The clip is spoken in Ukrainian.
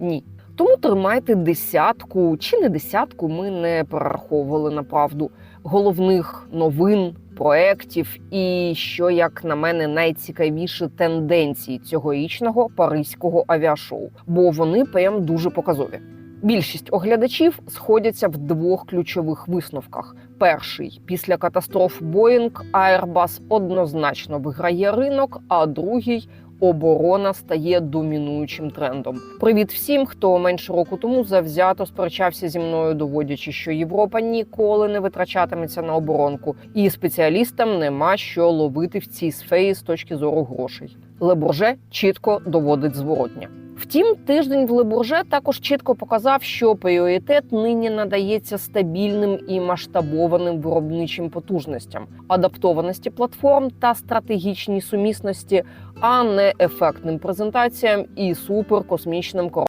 Ні. Тому тримайте десятку чи не десятку. Ми не перераховували на правду головних новин, проєктів і що, як на мене, найцікавіші тенденції цьогорічного паризького авіашоу, бо вони прям дуже показові. Більшість оглядачів сходяться в двох ключових висновках: перший після катастроф Boeing Airbus однозначно виграє ринок, а другий оборона стає домінуючим трендом. Привіт всім, хто менше року тому завзято сперечався зі мною, доводячи, що Європа ніколи не витрачатиметься на оборонку, і спеціалістам нема що ловити в цій сфері з точки зору грошей. Леборже чітко доводить зворотня. Втім, тиждень в Лебурже також чітко показав, що пріоритет нині надається стабільним і масштабованим виробничим потужностям, адаптованості платформ та стратегічній сумісності, а не ефектним презентаціям і суперкосмічним